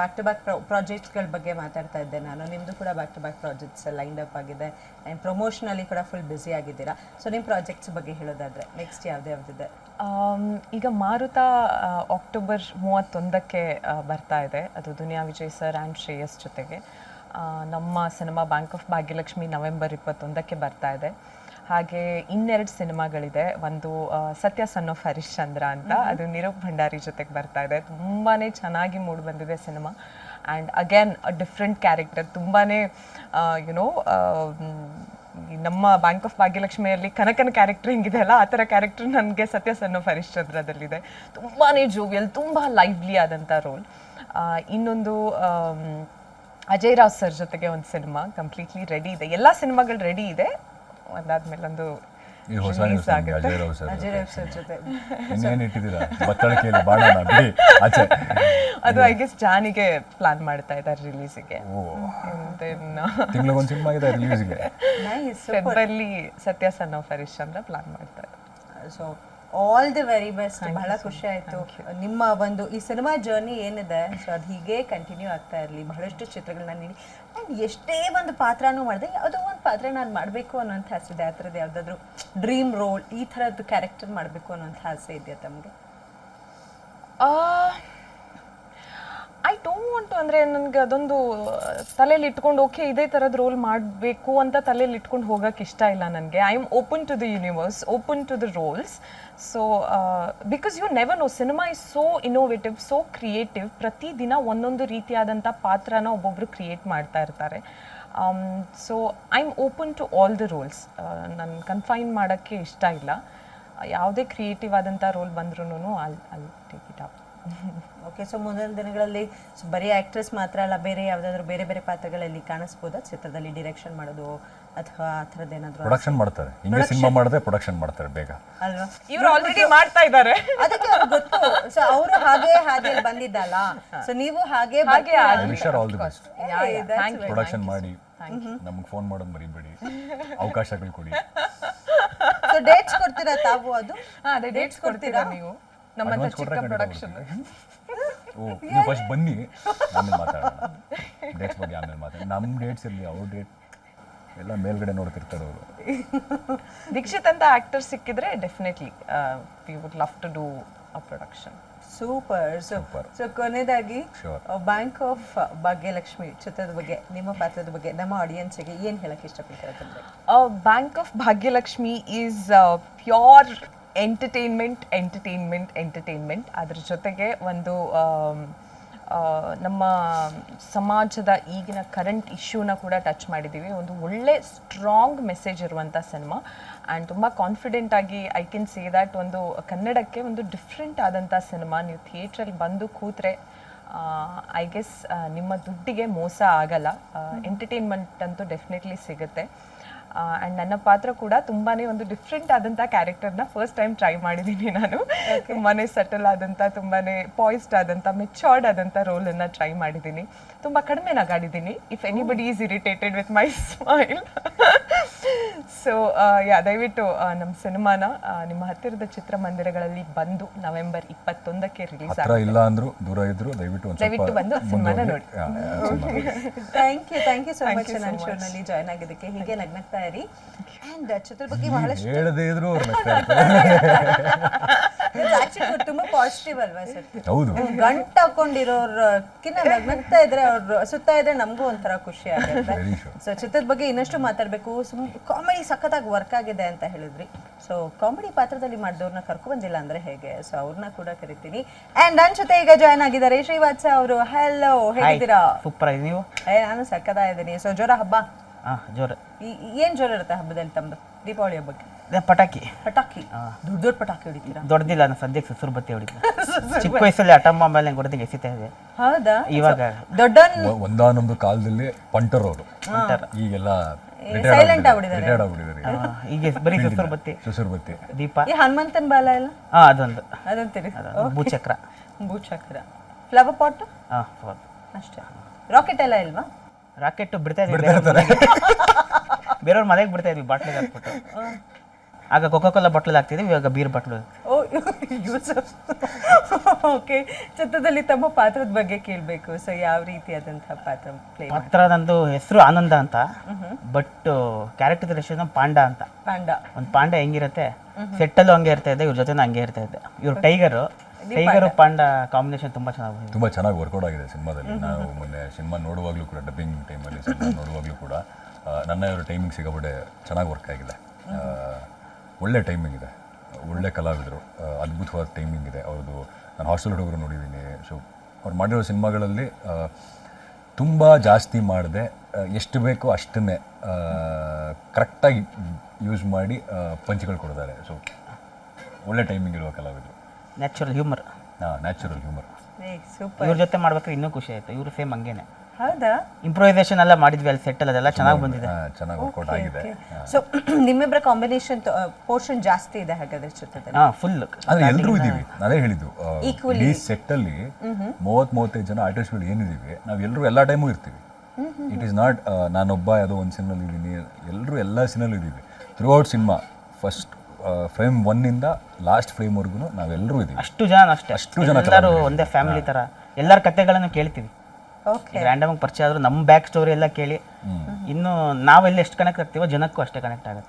Back to back ಪ್ರಾಜೆಕ್ಟ್ಸ್ಗಳ ಬಗ್ಗೆ ಮಾತಾಡ್ತಾ ಇದ್ದೆ ನಾನು ನಿಮ್ಮದು ಕೂಡ back to back projects lined up ಆಗಿದೆ. ಆ್ಯಂಡ್ ಪ್ರಮೋಷನಲ್ಲಿ ಕೂಡ ಫುಲ್ ಬ್ಯುಸಿ ಆಗಿದ್ದೀರಾ. ಸೊ ನಿಮ್ಮ ಪ್ರಾಜೆಕ್ಟ್ಸ್ ಬಗ್ಗೆ ಹೇಳೋದಾದರೆ ನೆಕ್ಸ್ಟ್ ಯಾವ್ದು ಯಾವ್ದಿದೆ? ಈಗ ಮಾರುತ ಅಕ್ಟೋಬರ್ ಮೂವತ್ತೊಂದಕ್ಕೆ ಬರ್ತಾ ಇದೆ. ಅದು ದುನಿಯಾ ವಿಜಯ್ ಸರ್ ಆ್ಯಂಡ್ ಶ್ರೇಯಸ್ ಜೊತೆಗೆ. ನಮ್ಮ cinema bank of Bhagyalakshmi November ಇಪ್ಪತ್ತೊಂದಕ್ಕೆ ಬರ್ತಾ ಇದೆ. ಹಾಗೆ ಇನ್ನೆರಡು ಸಿನಿಮಾಗಳಿದೆ. ಒಂದು ಸತ್ಯ ಸನ್ ಆಫ್ ಹರಿಶ್ಚಂದ್ರ ಅಂತ. ಅದು ನಿರೂಪ್ ಭಂಡಾರಿ ಜೊತೆಗೆ ಬರ್ತಾ ಇದೆ. ತುಂಬಾ ಚೆನ್ನಾಗಿ ಮೂಡ್ ಬಂದಿದೆ cinema. And again different character ತುಂಬಾ ಯುನೋ ನಮ್ಮ ಬ್ಯಾಂಕ್ ಆಫ್ ಭಾಗ್ಯಲಕ್ಷ್ಮಿಯಲ್ಲಿ ಕನಕನ ಕ್ಯಾರೆಕ್ಟರ್ ಹೆಂಗಿದೆಯಲ್ಲ ಆ ಥರ ಕ್ಯಾರೆಕ್ಟರ್ ನನಗೆ ಸತ್ಯ ಸನ್ ಆಫ್ ಹರಿಶ್ಚಂದ್ರದಲ್ಲಿದೆ ತುಂಬಾ ಜೋವಿಯಲ್ ತುಂಬ ಲೈವ್ಲಿ ಆದಂಥ ರೋಲ್ ಇನ್ನೊಂದು ಅಜಯ್ ರಾವ್ ಸರ್ ಜೊತೆಗೆ ಒಂದು ಸಿನಿಮಾ. ಕಂಪ್ಲೀಟ್ಲಿ ರೆಡಿ ಇದೆ. ಎಲ್ಲ ಸಿನಿಮಾಗಳು ರೆಡಿ ಇದೆ. ಒಂದಾದ್ಮೇಲೆ ಒಂದು ಈ ಹೊಸ release ನ್ಯೂಸ್ ನಮ್ಗೆ ಅಜಯ್ ರಾವ್ ಸರ್ ಅಜಯ್ ರಾವ್ ಸರ್ ಜೊತೆ. ಇನ್ನೇನು ಇಟ್ಟಿದ್ದೀರಾ? ಬತ್ತಳಿಕೆಯಲ್ಲಿ ಬಾಡೋಣ ಬಿಡಿ ಆಚೆ. ಅದು ಐ ಗೆಸ್ ಜಾನಿಗೆ ಪ್ಲಾನ್ ಮಾಡ್ತಾ ಇದ್ದಾರೆ ರಿಲೀಸಿಗೆ ತಿಂಗಳಿಗೊಂದು ಸಿನಿಮಾ ಇದೆ ರಿಲೀಸಿಗೆ ನೈಸ್ ಫೆಬ್ರಲ್ಲಿ ಸತ್ಯ ಸನ್ ಆಫ್ ಹರಿಶ್ಚಂದ್ರ ಪ್ಲಾನ್ ಮಾಡ್ತಾರೆ ಇದ್ದಾರೆ. So all the very best ಬಹಳ ಖುಷಿ ಆಯ್ತು. ನಿಮ್ಮ ಒಂದು ಈ ಸಿನಿಮಾ ಜರ್ನಿ ಏನಿದೆ? ಸೊ ಅದು ಹೀಗೆ ಕಂಟಿನ್ಯೂ ಆಗ್ತಾ ಇರಲಿ. ಬಹಳಷ್ಟು ಚಿತ್ರಗಳನ್ನ ನೀಡಿ. ಆ್ಯಂಡ್ ಎಷ್ಟೇ ಒಂದು ಪಾತ್ರನೂ ಮಾಡಿದೆ ಯಾವುದೋ ಒಂದು ಪಾತ್ರ ನಾನು ಮಾಡಬೇಕು ಅನ್ನೋಂಥ ಆಸೆ ಇದೆ. ಆ ಥರದ್ದು ಯಾವುದಾದ್ರೂ ಡ್ರೀಮ್ ರೋಲ್ ಈ ಥರದ್ದು ಕ್ಯಾರೆಕ್ಟರ್ ಮಾಡಬೇಕು ಅನ್ನೋಂಥ ಆಸೆ ಇದೆಯಾ ತಮಗೆ? ಐ ಡೋಂಟ್ ವಾಂಟ್ ಅಂದರೆ ನನಗೆ ಅದೊಂದು, ತಲೆಯಲ್ಲಿ ಇಟ್ಕೊಂಡು ಓಕೆ ಇದೇ ಥರದ ರೋಲ್ ಮಾಡಬೇಕು ಅಂತ ತಲೆಯಲ್ಲಿ ಇಟ್ಕೊಂಡು ಹೋಗೋಕೆ ಇಷ್ಟ ಇಲ್ಲ ನನಗೆ. I am open to the universe open to the roles so because you never know cinema is so innovative so creative ಪ್ರತಿದಿನ ಒಂದೊಂದು ರೀತಿಯಾದಂಥ ಪಾತ್ರನ ಒಬ್ಬೊಬ್ಬರು ಕ್ರಿಯೇಟ್ ಮಾಡ್ತಾ ಇರ್ತಾರೆ. So I am open to all the roles ನಾನು ಕನ್ಫೈನ್ ಮಾಡೋಕ್ಕೆ ಇಷ್ಟ ಇಲ್ಲ. ಯಾವುದೇ ಕ್ರಿಯೇಟಿವ್ ಆದಂಥ ರೋಲ್ ಬಂದ್ರೂ ಅಲ್ಲಿ ಅಲ್ಲಿ take it up okay so ಮುಂದಿನ ದಿನಗಳಲ್ಲಿ ಬರೀ ಆಕ್ಟ್ರೆಸ್ ಮಾತ್ರ ಅಲ್ಲ ಬೇರೆ ಯಾವುದಾದ್ರೂ ಬೇರೆ ಬೇರೆ ಪಾತ್ರಗಳಲ್ಲಿ ಕಾಣಿಸ್ಬೋದಾ? ಚಿತ್ರದಲ್ಲಿ ಡಿರೆಕ್ಷನ್ ಮಾಡೋದು ಅಥವಾ ಆ ಥರದ್ದು ಏನಾದರೂ ಪ್ರೊಡಕ್ಷನ್ ಮಾಡ್ತಾರೆ. ಹಿಂಗೆ ಸಿನಿಮಾ ಮಾಡಿದ್ರೆ ಪ್ರೊಡಕ್ಷನ್ ಮಾಡ್ತಾರೆ ಬೇಗ. ಅಲ್ವಾ? ಇವ್ರು ಆಲ್ರೆಡಿ ಮಾಡ್ತಾ ಇದ್ದಾರೆ. ಅದಕ್ಕೆ ಅವ್ರಿಗೆ ಗೊತ್ತು. ಸೊ ಅವರು ಹಾಗೆ ಹಾಗೆ ಬಂದಿದ್ದಲ್ಲ. ಸೊ ನೀವು ಹಾಗೆ ಹಾಗೆ wish our all the best thank you production ಮಾಡಿ. ನಮಗೆ ಫೋನ್ ಮಾಡೋದು ಮರಿಬೇಡಿ. ಅವಕಾಶಗಳು ಕೊಡಿ. ಸೊ ಡೇಟ್ಸ್ ಕೊಡ್ತೀರಾ ತಾವು ಅದು? ಹಾ ಅದೇ ಡೇಟ್ಸ್ ಕೊಡ್ತೀರಾ? ನೀವು? ನಮ್ಮಂತ ಚಿಕ್ಕ ಪ್ರೊಡಕ್ಷನ್ ಓ ನೀವು ಫಸ್ಟ್ ಬನ್ನಿ ಆಮೇಲೆ ಮಾತಾಡೋಣ. ಡೇಟ್ಸ್ ಬಗ್ಗೆ ಆಮೇಲೆ ಮಾತಾಡೋಣ. ನಮ್ಮ ಡೇಟ್ಸ್ ಇರಲಿ ಅವ್ರ ಡೇಟ್ ಎಲ್ಲ ಮೇಲ್ಗಡೆ ನೋಡ್ತಿರ್ತಾರೆ ಅವರು. ದೀಕ್ಷಿತ್ ಅಂತ ಆಕ್ಟರ್ ಸಿಕ್ಕಿದ್ರೆ definitely we would love to do a production super super. So ಕೊನೆಯದಾಗಿ ಬ್ಯಾಂಕ್ ಆಫ್ ಭಾಗ್ಯಲಕ್ಷ್ಮಿ ಚಿತ್ರದ ಬಗ್ಗೆ ನಿಮ್ಮ ಪಾತ್ರದ ಬಗ್ಗೆ ನಮ್ಮ ಆಡಿಯನ್ಸ್ಗೆ ಏನು ಹೇಳಕ್ಕೆ ಇಷ್ಟಪಡ್ತಾರೆ bank of Bhagyalakshmi is pure entertainment entertainment entertainment. ಅದ್ರ ಜೊತೆಗೆ ಒಂದು ನಮ್ಮ ಸಮಾಜದ ಈಗಿನ ಕರೆಂಟ್ ಇಶ್ಯೂನ ಕೂಡ ಟಚ್ ಮಾಡಿದ್ದೀವಿ. ಒಂದು ಒಳ್ಳೆ ಸ್ಟ್ರಾಂಗ್ ಮೆಸೇಜ್ ಇರುವಂಥ ಸಿನಿಮಾ ಆ್ಯಂಡ್ ತುಂಬ ಕಾನ್ಫಿಡೆಂಟ್ ಆಗಿ ಐ ಕ್ಯಾನ್ ಸೇ ದ್ಯಾಟ್ ಒಂದು ಕನ್ನಡಕ್ಕೆ ಒಂದು ಡಿಫ್ರೆಂಟ್ ಆದಂಥ ಸಿನಿಮಾ ನೀವು ಥಿಯೇಟ್ರಲ್ಲಿ ಬಂದು ಕೂತ್ರೆ ಐ ಗೆಸ್ ನಿಮ್ಮ ದುಡ್ಡಿಗೆ ಮೋಸ ಆಗಲ್ಲ. ಎಂಟರ್ಟೈನ್ಮೆಂಟ್ ಅಂತೂ ಡೆಫಿನೆಟ್ಲಿ ಸಿಗುತ್ತೆ. ಆ್ಯಂಡ್ ನನ್ನ ಪಾತ್ರ ಕೂಡ ತುಂಬಾ ಒಂದು ಡಿಫ್ರೆಂಟ್ ಆದಂಥ ಕ್ಯಾರೆಕ್ಟರ್ನ ಫಸ್ಟ್ ಟೈಮ್ ಟ್ರೈ ಮಾಡಿದ್ದೀನಿ ನಾನು. ತುಂಬಾ ಸಟಲ್ ಆದಂಥ ತುಂಬಾ ಪಾಯ್ಸ್ಡ್ ಆದಂಥ ಮೆಚೋರ್ಡ್ ಆದಂಥ ರೋಲನ್ನು ಟ್ರೈ ಮಾಡಿದ್ದೀನಿ ತುಂಬ ಕಡಿಮೆ ನಗಾಡಿದ್ದೀನಿ if anybody is irritated with my smile so yeah ದಯವಿಟ್ಟು ಆ, ನಮ್ಮ ಸಿನಿಮಾನ ನಿಮ್ಮ ಹತ್ತಿರದ ಚಿತ್ರಮಂದಿರಗಳಲ್ಲಿ ಬಂದು ನವೆಂಬರ್ ಇಪ್ಪತ್ತೊಂದಕ್ಕೆ ರಿಲೀಸ್ ಹತ್ರ ಇಲ್ಲ ಅಂದ್ರು ದೂರ ಇದ್ರು ದಯವಿಟ್ಟು ಒಂದು ದಯವಿಟ್ಟು ಬಂದು ಸಿನಿಮಾನ ನೋಡಿ. Thank you thank you so much ನನ್ನ ಶೋನಲ್ಲಿ ಜಾಯ್ನ್ ಆಗಿದ್ದಕ್ಕೆ. ಹೀಗೆ ನಗ್ನಗ್ತಾ ಇರಿ. ಆ್ಯಂಡ್ ಚಿತ್ರದ ಬಗ್ಗೆ ಬಹಳಷ್ಟು ಹೇಳದೇ ಇದ್ರು ಅವ್ರು ನಗ್ತಾ ಇರ್ತಾರೆ. ಆಕ್ಚುಲಿ ತುಂಬಾ ಪಾಸಿಟಿವ್ ಅಲ್ವಾ ಸರ್? ಹೌದು. ಗಂಟ್ ಹಾಕೊಂಡಿರೋರ್ಕಿನ್ನ ನಗ್ನಗ್ತಾ ಇದ್ರೆ ಅವ್ರು ಸುತ್ತ ಇದ್ರೆ ನಮಗೂ ಒಂಥರ ಖುಷಿ ಆಗುತ್ತೆ. ಸೊ ಚಿತ್ರದ ಬಗ್ಗೆ ಇನ್ನಷ್ಟು ಮಾತಾಡಬೇಕು. ಸುಮ್ ಕಾಮಿಡಿ ಸಖತ್ತಾಗಿ ವರ್ಕ್ ಆಗಿದೆ ಅಂತ ಹೇಳಿದ್ರಿ. ಸೊ ಕಾಮಿಡಿ ಪಾತ್ರದಲ್ಲಿ ಮಾಡಿದವ್ರನ್ನ ಕರ್ಕೊ ಬಂದಿಲ್ಲ ಅಂದ್ರೆ ಹೇಗೆ? ಸೊ ಅವ್ರನ್ನ ಕೂಡ ಕರಿತೀನಿ. ಅಂಡ್ ನನ್ನ ಜೊತೆ ಈಗ ಜಾಯ್ನ್ ಆಗಿದ್ದಾರೆ ಶ್ರೀವಾತ್ಸ ಅವರು. ಹಲೋ ಹೇಗಿದ್ದೀರಾ? ಸೂಪರ್ ನೀವು? ಏ ನಾನು ಸಕ್ಕದಾ ಇದ್ದೀನಿ ಸೊ ಜೋರ ಹಬ್ಬ? ಹಾಂ ಜೋರು. ಏನ್ ಜ್ವರ ಇರುತ್ತೆ ಹಬ್ಬದಲ್ಲಿ ತಮ್ಮದು ದೀಪಾವಳಿ ಹಬ್ಬಕ್ಕೆ? ಪಟಾಕಿ. ಪಟಾಕಿ? ದೊಡ್ಡ ದೊಡ್ಡ ಪಟಾಕಿ ಹೊಡಿತೀರಾ? ದೊಡ್ಡದಿಲ್ಲ ನಾನು ಸದ್ಯಕ್ಕೆ ಸುಸುರು ಬತ್ತಿ ಹೊಡಿತೀನಿ ಚಿಕ್ಕ ವಯಸ್ಸಲ್ಲಿ ಅಟಮ್ಮ ಮೇಲೆ ಹೊಡೆದಿಗೆ ಎಸಿತಾ ಇದೆ ಹೌದಾ? ಇವಾಗ ದೊಡ್ಡ ಒಂದಾನೊಂದು ಕಾಲದಲ್ಲಿ ಪಂಟರ್ ಅವರು. ಈಗೆಲ್ಲ ಸೈಲೆಂಟ್ ಆಗ್ಬಿಡಿದ್ದಾರೆ ರಿಟೈರ್ಡ್ ಆಗ್ಬಿಟ್ಟಿದ್ದಾರೆ. ಆ, ಈಗ. ಬರೀ ಸುಸುರು ಬತ್ತಿ ಸುಸುರು ಬತ್ತಿ ದೀಪ. ಈ ಹನುಮಂತನ ಬಾಲ ಎಲ್ಲ? ಹಾಂ ಅದೊಂದು. ಅದಂತೀರಿ ಅದು ಭೂಚಕ್ರ. ಭೂಚಕ್ರ. ಫ್ಲವರ್ ಪಾಟ್ ಹಾಂ ಅಷ್ಟೇ. ರಾಕೆಟ್ ಎಲ್ಲ ಇಲ್ವಾ? ರಾಕೆಟ್ ಬಿಡ್ತಾ ಇದ್ದೀವಿ ಬೇರೆಯವ್ರ ಮನೆಗೆ. ಬೇರೆಯವ್ರ ಮನೆಗೆ ಬಿಡ್ತಾ ಇದ್ವಿ. ಬಾಟ್ಲಿಗೆ ಹಾಕ್ಬಿಟ್ಟು. ಆಗ ಕೊಕೋ ಕೋಲಾ ಬಾಟ್ಲಲ್ಲಿ ಹಾಕ್ತಿದ್ವಿ ಇವಾಗ ಬೀರ್ ಬಾಟ್ಲು ಓ ಯೂಸಫ್ ಓಕೆ ಚಿತ್ರದಲ್ಲಿ ತಮ್ಮ ಪಾತ್ರದ ಬಗ್ಗೆ ಕೇಳಬೇಕು. ಸೊ ಯಾವ ರೀತಿಯಾದಂತಹ ಪಾತ್ರ ಪ್ಲೇ ಪಾತ್ರ ನಂದು ಹೆಸರು ಆನಂದ ಅಂತ. ಬಟ್ ಕ್ಯಾರೆಕ್ಟರ್ ಹೆಸರು ಪಾಂಡ ಅಂತ. ಪಾಂಡ. ಒಂದು ಪಾಂಡ ಹೆಂಗಿರುತ್ತೆ? ಸೆಟ್ಟಲ್ಲೂ ಹಂಗೆ ಇರ್ತಾ ಇದೆ ಇವ್ರ ಜೊತೆ ಹಂಗೆ ಇರ್ತಾ ಇದೆ. ಇವ್ರು ಟೈಗರು ಟೈಗರ್ ಪಾಂಡ. ಕಾಂಬಿನೇಷನ್ ತುಂಬಾ ಚೆನ್ನಾಗಿ ಬಂದಿದೆ ತುಂಬ ಚೆನ್ನಾಗಿ ವರ್ಕೌಟ್ ಆಗಿದೆ ಸಿನಿಮಾದಲ್ಲಿ. ನಾವು ಮೊನ್ನೆ ಸಿನಿಮಾ ನೋಡುವಾಗಲೂ ಕೂಡ ಡಬ್ಬಿಂಗ್ ಟೈಮಲ್ಲಿ ಸಿನಿಮಾ ನೋಡುವಾಗಲೂ ಕೂಡ ನನ್ನ ಇವರು ಟೈಮಿಂಗ್ ಸಿಗಬಡೆ ಚೆನ್ನಾಗಿ ವರ್ಕ್ ಆಗಿದೆ. ಒಳ್ಳೆ ಟೈಮಿಂಗ್ ಇದೆ. ಒಳ್ಳೆ ಕಲಾವಿದರು. ಅದ್ಭುತವಾದ ಟೈಮಿಂಗ್ ಇದೆ. ಅವ್ರದ್ದು ನಾನು ಹಾಸ್ಟೆಲ್ ಹುಡುಗರು ನೋಡಿದ್ದೀನಿ ಸೊ ಅವ್ರು ಮಾಡಿರೋ ಸಿನಿಮಾಗಳಲ್ಲಿ ತುಂಬ ಜಾಸ್ತಿ ಮಾಡಿದೆ. ಎಷ್ಟು ಬೇಕೋ ಅಷ್ಟನ್ನೇ ಕರೆಕ್ಟಾಗಿ ಯೂಸ್ ಮಾಡಿ ಪಂಚ್ಗಳು ಕೊಡ್ತಾರೆ. ಸೊ ಒಳ್ಳೆ ಟೈಮಿಂಗ್ ಇರುವ ಕಲಾವಿದರು. ನ್ಯಾಚುರಲ್ ಹ್ಯೂಮರ್ ಹಾಂ ನ್ಯಾಚುರಲ್ ಹ್ಯೂಮರ್ ಇವ್ರ ಜೊತೆ ಮಾಡ್ಬೇಕಾದ್ರೆ ಇನ್ನೂ ಖುಷಿ ಆಯ್ತು. ಇವ್ರು ಸೇಮ್ ಹಂಗೇನೆ. ಹೌದಾ? ಇಂಪ್ರೂವೈಸೇಷನ್ ಎಲ್ಲ ಮಾಡಿದ್ವಿ ಅಲ್ಲಿ ಸೆಟ್ಟಲ್ ಅದೆಲ್ಲ ಚೆನ್ನಾಗಿ ಬಂದಿದೆ. ಚೆನ್ನಾಗಿ ವರ್ಕೌಟ್ ಆಗಿದೆ. ಸೊ ನಿಮ್ಮಿಬ್ಬರ ಕಾಂಬಿನೇಷನ್ ಪೋರ್ಷನ್ ಜಾಸ್ತಿ ಇದೆ ಹಾಗಾದ್ರೆ ಚಿತ್ರದಲ್ಲಿ ಹಾ ಫುಲ್ ಅಂದ್ರೆ ಎಲ್ಲರೂ ಇದೀವಿ ಅದೇ ಹೇಳಿದ್ದು ಈಕ್ವಲಿ ಈ ಸೆಟ್ ಅಲ್ಲಿ ಮೂವತ್ ಮೂವತ್ತೈದು ಜನ ಆರ್ಟಿಸ್ಟ್ಗಳು ಏನಿದೀವಿ ನಾವು ಎಲ್ಲರೂ ಎಲ್ಲ ಟೈಮು ಇರ್ತೀವಿ. ಇಟ್ ಈಸ್ ನಾಟ್ ನಾನೊಬ್ಬ ಯಾವುದೋ ಒಂದು ಸಿನಿಮಲ್ಲಿ ಇದ್ದೀನಿ ಎಲ್ಲರೂ ಎಲ್ಲ ಸಿನಿಮಲ್ಲಿ ಇದ್ದೀವಿ. Throughout cinema first frame ಒನ್ನಿಂದ ಲಾಸ್ಟ್ ಫ್ರೇಮ್ವರೆಗೂ ನಾವೆಲ್ಲರೂ ಇದ್ದೀವಿ ಅಷ್ಟು ಜನ ಅಷ್ಟೇ. ಅಷ್ಟು ಜನ ಎಲ್ಲರೂ ಒಂದೇ ಫ್ಯಾಮಿಲಿ ತರ. ಎಲ್ಲರ ಕತೆಗಳನ್ನು ಕೇಳ್ತೀವಿ. ಓಕೆ ರ್ಯಾಂಡಮ್ ಆಗಿ ಪರಿಚಯ ಆದ್ರೂ ನಮ್ಮ ಬ್ಯಾಕ್ ಸ್ಟೋರಿ ಎಲ್ಲ ಕೇಳಿ ಇನ್ನು ನಾವೆಲ್ಲ ಎಷ್ಟು ಕನೆಕ್ಟ್ ಆಗ್ತೀವೋ ಜನಕ್ಕೂ ಅಷ್ಟೇ ಕನೆಕ್ಟ್ ಆಗುತ್ತೆ.